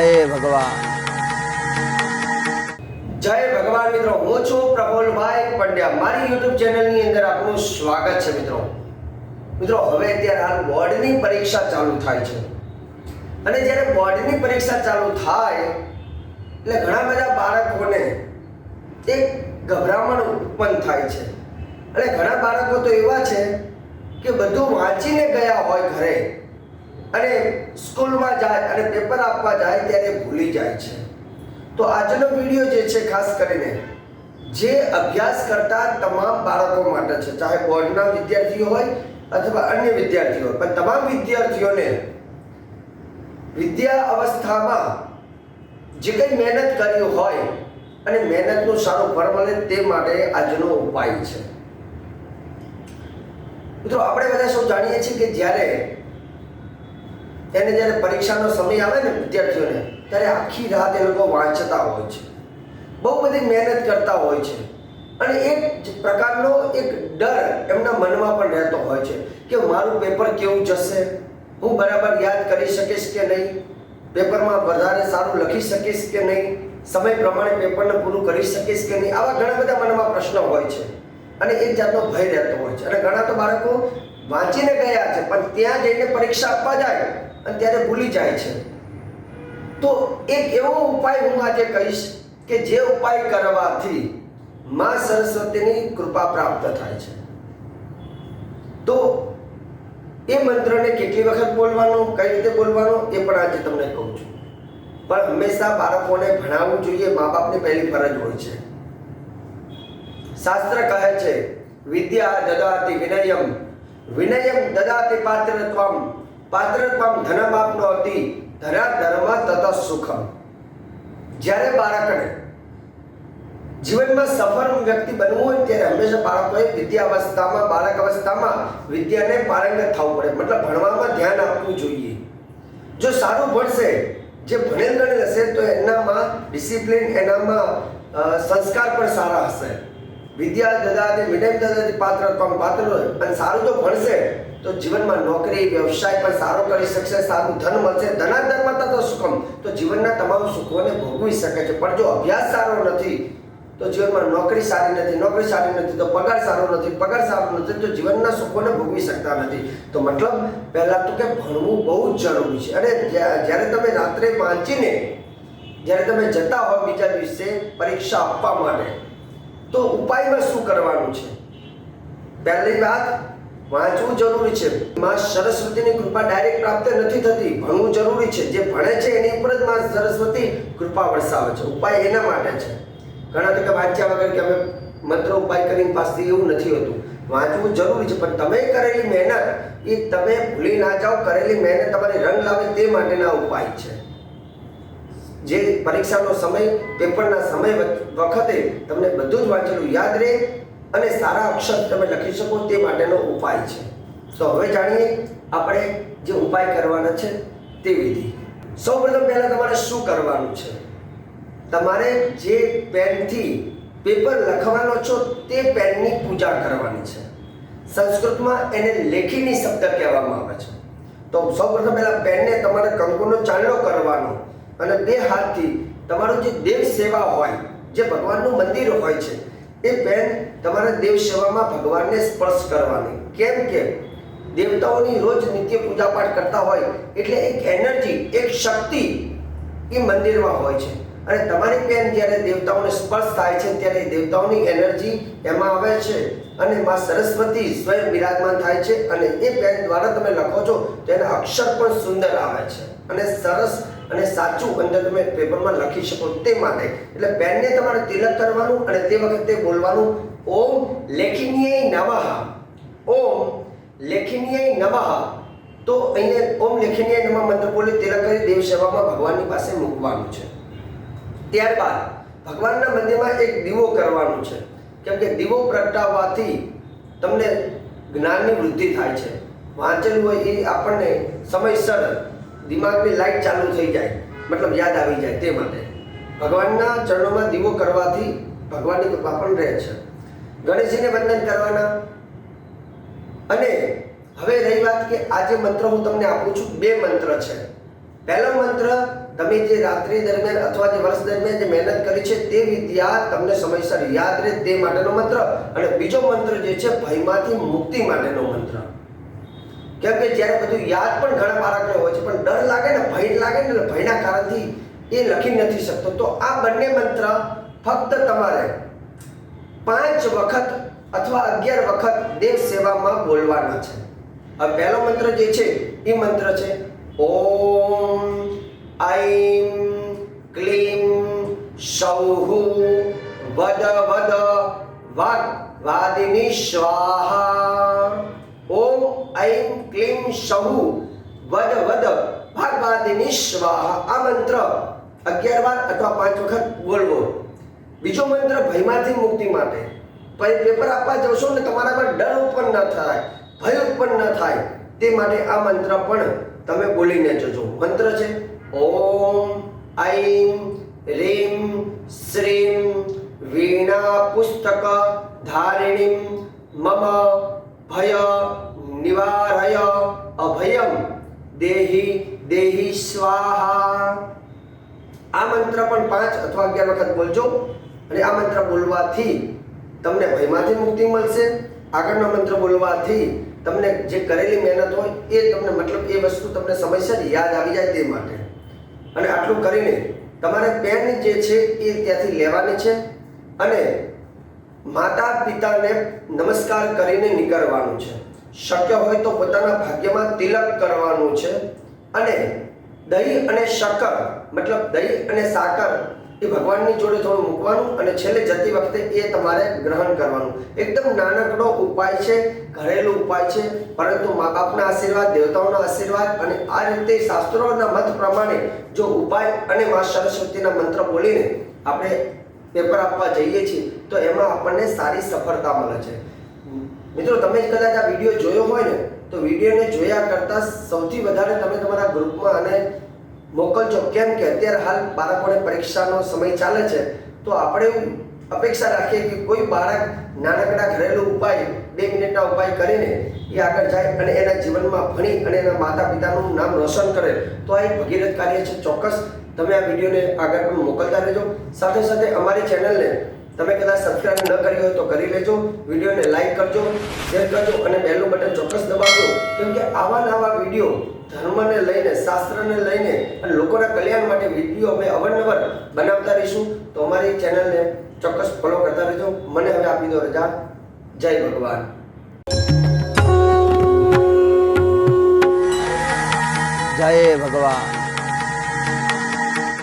ભગવાન. જય ભગવાન મિત્રો, હું છું પ્રફુલભાઈ પંડ્યા. મારી યુટ્યુબ ચેનલની અંદર આપનું સ્વાગત છે મિત્રો. મિત્રો, હવે અત્યારે હાલ બોર્ડની પરીક્ષા ચાલુ થાય છે. અને જ્યારે બોર્ડની પરીક્ષા ચાલુ થાય, એટલે ઘણા બધા બાળકોને એક ગભરામણ ઉત્પન્ન થાય છે. અને ઘણા બાળકો તો એવા છે કે બધું વાંચીને ગયા હોય ઘરે. અને સ્કૂલમાં જાય અને પેપર આપવા જાય ત્યારે ભૂલી જાય છે. તો આજનો વીડિયો જે છે, ખાસ કરીને જે અભ્યાસ કરતા તમામ બાળકો માટે છે, ચાહે બોર્ડના વિદ્યાર્થીઓ હોય અથવા અન્ય વિદ્યાર્થીઓ હોય, પણ તમામ વિદ્યાર્થીઓને વિદ્યા અવસ્થામાં જે કંઈ મહેનત કરી હોય અને મહેનતનું સારું ફળ મળે તે માટે આજનો ઉપાય છે. મિત્રો, આપણે બધા સૌ જાણીએ છીએ કે જ્યારે એને જ્યારે પરીક્ષાનો સમય આવે ને વિદ્યાર્થીઓને, ત્યારે આખી રાત એ લોકો વાંચતા હોય છે. બહુ બધી મહેનત કરતા હોય છે. અને એક પ્રકારનો એક ડર એમના મનમાં પણ રહેતો હોય છે કે મારું પેપર કેવું જશે? હું બરાબર યાદ કરી શકીશ કે નહીં? પેપરમાં વધારે સારું લખી શકીશ કે નહીં? સમય પ્રમાણે પેપરને પૂરું કરી શકીશ કે નહીં? આવા ઘણા બધા મનમાં પ્રશ્નો હોય છે. અને એક જાતનો ભય રહેતો હોય છે. અને ઘણા તો બાળકો વાંચીને ગયા છે, પણ ત્યાં જઈને પરીક્ષા આપવા જાય અને ત્યારે ભૂલી જાય છે. તો એક એવો ઉપાય હું આજે કહીશ કે જે ઉપાય કરવાથી માં સરસ્વતીની કૃપા પ્રાપ્ત થાય છે. તો એ મંત્રને કેટલી વખત બોલવાનો, કઈ રીતે બોલવાનો, એ પણ આજે તમને કહું છું. પણ હંમેશા બાળકોને ભણાવવું જોઈએ મા બાપની પહેલી ફરજ હોય છે. શાસ્ત્ર કહે છે, વિદ્યા દદાતિ વિનયમ વિનયમ દદાતિ પાત્રત્વમ. પાત્રત્વમ ધનમાપ્નોતિ ધરા ધર્મ તત સુખમ જ્યારે બાળકને જીવનમાં સફળ વ્યક્તિ બનવું હોય ત્યારે હંમેશા બાળકોએ વિદ્યા અવસ્થામાં બાળક અવસ્થામાં વિદ્યાને પારંગત થવું પડે. મતલબ ભણવામાં ધ્યાન આપવું જોઈએ. જો સારું ભણશે, જે ભણેલ ગણેલ હશે, તો એનામાં ડિસિપ્લિન એનામાં સંસ્કાર પણ સારા હશે. વિદ્યા દદાતી મિડમ દદાતી પાત્ર પાત્ર અને સારું તો ભણશે, તો જીવનમાં નોકરી, વ્યવસાય પણ સારો કરી શકશે, સારું ધન મળશે. ધનાધર્મ તો સુખમ તો જીવનના તમામ સુખોને ભોગવી શકે છે. પણ જો અભ્યાસ સારો નથી, તો જીવનમાં નોકરી સારી નથી, નોકરી સારી નથી, તો પગાર સારો નથી, પગાર સારો નથી, તો જીવનના સુખોને ભોગવી શકતા નથી. તો મતલબ, પહેલાં તો કે ભણવું બહુ જ જરૂરી છે. અને જ્યારે તમે રાત્રે વાંચીને, જ્યારે તમે જતા હો બીજા દિવસે પરીક્ષા આપવા માટે તો ઉપાયમાં શું કરવાનું છે? પહેલી વાત, વાંચવું જરૂરી છે. માં સરસ્વતીની કૃપા ડાયરેક્ટ પ્રાપ્ત નથી થતી. ભણવું જરૂરી છે. જે ભણે છે એની ઉપર જ માં સરસ્વતી કૃપા વરસાવે છે. ઉપાય એના માટે છે. ઘણા તો વાંચ્યા વગર કે અમે મંત્ર ઉપાય કરીને પાસે એવું નથી હોતું. વાંચવું જરૂરી છે. પણ તમે કરેલી મહેનત, એ તમે ભૂલી ના જાઓ. કરેલી મહેનત તમારી રંગ લાવે તે માટેના ઉપાય છે. જે પરીક્ષાનો સમય, પેપરના સમય વખતે તમને બધું જ વાંચેલું યાદ રહે અને સારા અક્ષર તમે લખી શકો તે માટેનો ઉપાય છે. તો હવે જાણીએ આપણે જે ઉપાય કરવાના છે તે વિધિ. સૌપ્રથમ પહેલાં તમારે શું કરવાનું છે? તમારે જે પેનથી પેપર લખવાનો છો તે પેનની પૂજા કરવાની છે. સંસ્કૃતમાં એને લેખીની શબ્દ કહેવામાં આવે છે. તો સૌપ્રથમ પહેલાં પેનને તમારે કંકુનો ચાંદલો કરવાનો. અને બે હાથથી તમારું જે દેવ સેવા હોય, જે ભગવાનનું મંદિર હોય છે, એ પેન તમારા દેવ સેવામાં ભગવાનને સ્પર્શ કરવાની. કેમ કે દેવતાઓની રોજ નિત્ય પૂજા પાઠ કરતા હોય, એટલે એક એનર્જી એક શક્તિ એ મંદિરમાં હોય છે. અને તમારી પેન જ્યારે દેવતાઓને સ્પર્શ થાય છે, ત્યારે દેવતાઓની એનર્જી એમાં આવે છે. અને માં સરસ્વતી સ્વયં બિરાજમાન થાય છે અને એ પેન દ્વારા તમે લખો છો તો એના અક્ષર પણ સુંદર આવે છે. અને સરસ અને સાચું અંદર તમે પેપરમાં લખી શકો તે માટે. એટલે પેનને તમારે તિલક કરવાનું અને તે વખતે બોલવાનું, ઓમ લેખિનીય નમઃ. ઓમ લેખિનીય નમઃ. તો અહીંયા ઓમ લેખિનીય નમઃ મંત્ર બોલી તિલક કરી દેવ સેવામાં ભગવાનની પાસે મૂકવાનું છે. ત્યારબાદ ભગવાનના મંદિરમાં એક દીવો કરવાનો છે. કેમ કે દીવો પ્રગટાવવાથી તમને જ્ઞાનની વૃદ્ધિ થાય છે. વાંચેલું હોય એ આપણને સમયસર દિમાગની લાઈટ ચાલુ થઈ જાય. મતલબ યાદ આવી જાય તે માટે. ભગવાનના ચરણોમાં દીવો કરવાથી ભગવાનની કૃપા પણ રહે છે. ગણેશજીને વંદન કરવાના. અને હવે રહી વાત કે આ જે મંત્ર હું તમને આપું છું. બે મંત્ર છે. પહેલો મંત્ર તમે જે રાત્રિ દરમિયાન અથવા જે વર્ષ દરમિયાન જે મહેનત કરી છે તે વિદ્યા તમને સમયસર યાદ રહે તે માટેનો મંત્ર. અને બીજો મંત્ર જે છે, ભયમાંથી મુક્તિ માટેનો મંત્ર. કેમ કે જ્યારે બધું યાદ પણ ઘણા બાળકને હોય છે, પણ ડર લાગે ને, ભય લાગે ને ભયના કારણથી એ લખી નથી શકતો. તો આ બંને મંત્ર ફક્ત તમારે પાંચ વખત અથવા અગિયાર વખત દેવ સેવામાં બોલવાના છે. હવે પહેલો મંત્ર જે છે, એ મંત્ર છે, ઓમ સૌઃ વદ વદ વદ વાદિની સ્વાહા ઓમ ઐમ ક્લીમ સૌઃ વદ વદ ભાગવાદિની સ્વાહા આ મંત્ર અગિયાર વાર અથવા પાંચ વખત બોલવો બીજો મંત્ર ભયમાંથી મુક્તિ માટે પછી પેપર આપવા જશો ને તમારામાં ડર ઉત્પન્ન ન થાય ભય ઉત્પન્ન ન થાય તે માટે આ મંત્ર પણ તમે બોલીને જજો મંત્ર છે ઓમ ઐમ રીમ શ્રીમ વીણા પુસ્તક ધારિણીમ મમ ભય નિવારય અભયમ દેહી દેહી સ્વાહા આ મંત્ર પણ પાંચ અથવા અગિયાર વખત બોલજો અને આ મંત્ર બોલવાથી તમને ભયમાંથી મુક્તિ મળશે. આગળનો મંત્ર બોલવાથી તમને જે કરેલી મહેનત હોય એ તમને મતલબ એ વસ્તુ તમને સમયસર યાદ આવી જાય તે માટે. અને આટલું કરીને તમારે પેન જે છે એ ત્યાંથી લેવાની છે અને માતા પિતાને નમસ્કાર કરીને નીકળવાનું છે. શક્ય હોય તો પોતાના ભાગ્યમાં તિલક કરવાનું છે અને દહીં અને શક્કર મતલબ દહીં અને સાકર એ ભગવાનની જોડે થોડું મૂકવાનું અને છેલ્લે જતી વખતે એ તમારે ગ્રહણ કરવાનું. એકદમ નાનકડો ઉપાય છે, ઘરેલું ઉપાય છે, પરંતુ મા બાપના આશીર્વાદ, દેવતાઓના આશીર્વાદ અને આ રીતે શાસ્ત્રોના મત પ્રમાણે જો ઉપાય અને મા સરસ્વતીના મંત્ર બોલીને આપણે પેપર આપવા જઈએ છીએ, તો એમાં આપણને સારી સફળતા મળે છે. મિત્રો, તમે કદાચ આ વીડિયો જોયો હોય ને, તો વિડીયોને જોયા કરતાં સૌથી વધારે તમે તમારા ગ્રુપમાં અને મોકલજો. કેમ કે અત્યારે હાલ બાળકોને પરીક્ષાનો સમય ચાલે છે, તો આપણે એવું અપેક્ષા રાખીએ કે કોઈ બાળક નાનકડા ઘરેલું ઉપાય, બે મિનિટના ઉપાય કરીને એ આગળ જાય અને એના જીવનમાં ભણી અને એના માતા પિતાનું નામ રોશન કરે, તો આ એક ભગીરથ કાર્ય છે. ચોક્કસ તમે આ વિડીયોને આગળ પણ મોકલતા રહેજો. સાથે સાથે અમારી ચેનલને તમે કદાચ સબસ્ક્રાઇબ ન કરી હોય તો કરી લેજો. વિડીયોને લાઈક કરજો શેર કરજો અને બેલનું બટન ચોક્કસ દબાવજો. કેમ કે આવા નવા વીડિયો ધર્મને લઈને, શાસ્ત્રને લઈને અને લોકોના કલ્યાણ માટે વીડિયો અમે અવારનવાર બનાવતા રહીશું. તો અમારી ચેનલને ચોક્કસ ફોલો કરતા રહેજો. મને હવે આપી દો રજા. જય ભગવાન. જય ભગવાન.